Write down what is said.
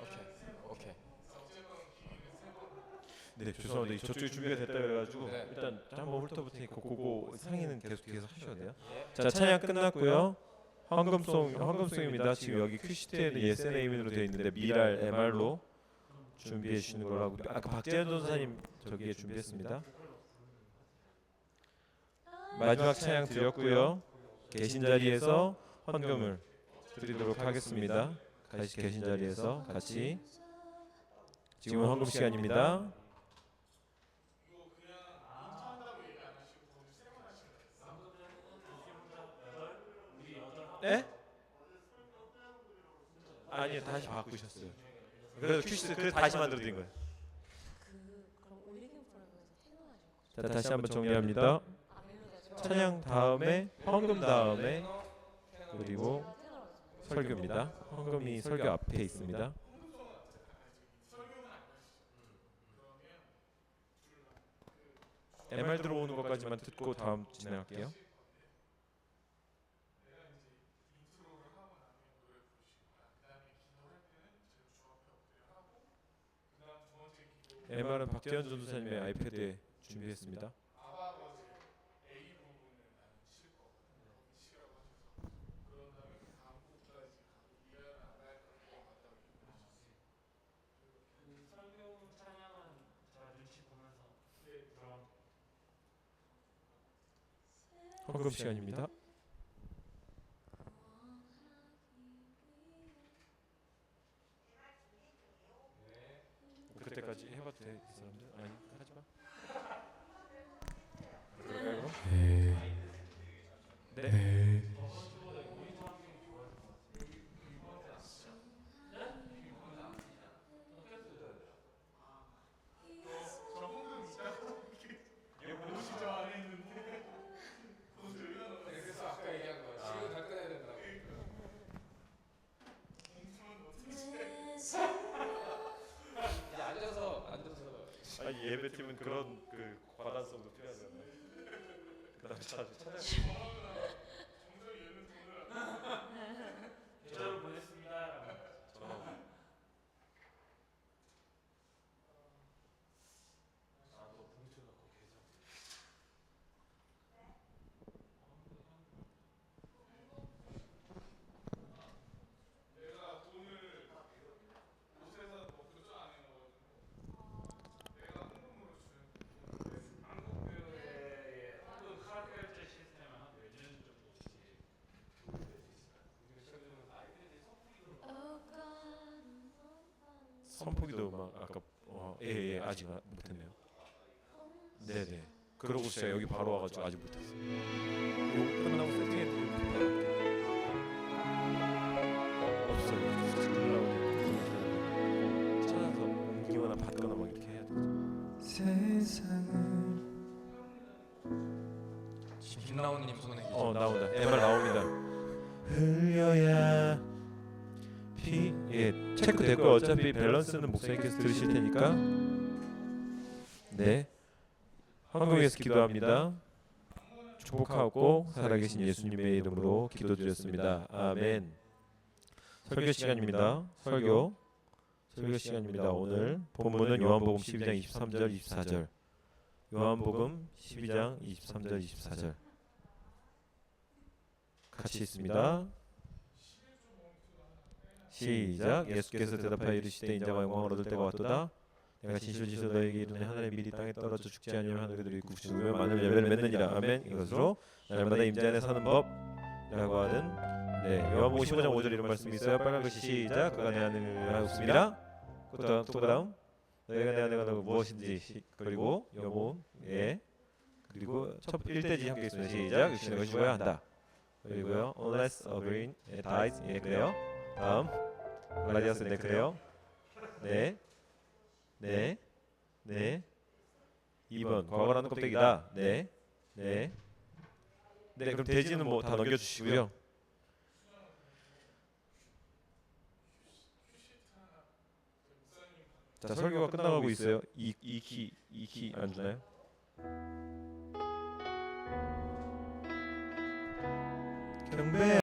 오케이. 오케이. 번. 네 죄송합니다. 저쪽에 준비가 됐다 그래가지고 네. 일단 한번 훑어볼 테니까 그거 상의는 계속 계속 하셔도 돼요. 예. 자 찬양 끝났고요. 황금송 황금송입니다. 지금 여기 큐시트에는 예스 네이밍으로 되어 있는데 미랄 MR로 준비해 주시는 거라고 아까 박재현 전사님 저기에 준비했습니다. 마지막 찬양 드렸고요. 계신 자리에서 헌금을 드리도록 하겠습니다. 같이 계신 자리에서 같이 지금 헌금 시간입니다. 네? 아니요 다시 바꾸셨어요. 그래서 다시 만들어 드린 거예요. 그 올리긴 프로그램에서 테너하실 거죠? 자 다시 한번 정리합니다. 찬양 다음에 헌금 다음에 그리고. 설교입니다. 헌금이 설교 앞에 있습니다. MR 들어오는 것까지만 듣고 다음 진행할게요. MR은 박재현 전도사님의 아이패드에 준비했습니다. 설교 찬양은 제가 눈치 보면서 들어간 헌금 시간입니다. 그때까지 해봐도 돼, 이 사람들? 아니, 하지 마. 그럴까요? 예배팀은 그런 그 과단성도 필요하잖아요. 그다음 차 찾아. 계좌로 보냈습니다. 아또 봉투 넣고 계좌. 내가 돈을 옷에서 먹고 저안 해먹어가지고 내가 현금으로 주는 한국교회 한국 카드 결제 시스템은 한몇 년 정도 혹시 선포기도 막 아까 어, 예, 예 아직 아- 못했네요. 네 네. 그러고 제가 여기 바로 와가지고 아직 못했어요. 이거 끝나고 세팅해 드리면 없어요. 찾아서 옮기거나 받거나 막 이렇게 해야 돼. 김나온님 손에. 어 나온다. MR 나옵니다. 흘려야 피. 예 체크 됐고 어차피 밸런스는 목사님께서 들으실 테니까. 네. 한국에서 기도합니다. 축복하고 살아계신 예수님의 이름으로 기도드렸습니다. 아멘. 설교 시간입니다. 설교. 설교 시간입니다. 오늘 본문은 요한복음 12장 23절 24절. 요한복음 12장 23절 24절. 같이 있습니다. 시작. 예수께서 대답하여 이르시되 인자가 영광을 얻을 때가 왔도다. 내가 진실로 진실로 너에게 이르노니 하늘의 밀이 땅에 떨어져 죽지 아니하면 하늘에도 있고 죽으면 많은 열매를 맺느니라. 아멘. 이것으로 날마다 임자 안에 사는 법이라고 하는 네 요한복음 15장 5절 이런 말씀이 있어요. 빨간 글씨 시작. 그가 내 안에 하였습니다. 또 다음 또 다음 너희가 내 안에 가는 무엇인지 시, 그리고 여보 예 그리고 첫 1대지 함께 있습니다. 시작. 육신의 것이 뭐야 한다. 그리고요. Unless a green 예, dies 예 그래요. 다음 마디아스 네 그래요? 네. 네. 네. 2번 과거라는 껍데기다. 네. 네. 네, 네 그럼 돼지는 뭐 다 넘겨 주시고요. 자, 설교가 끝나가고 있어요. 이이키 이키 안 주나요? 경배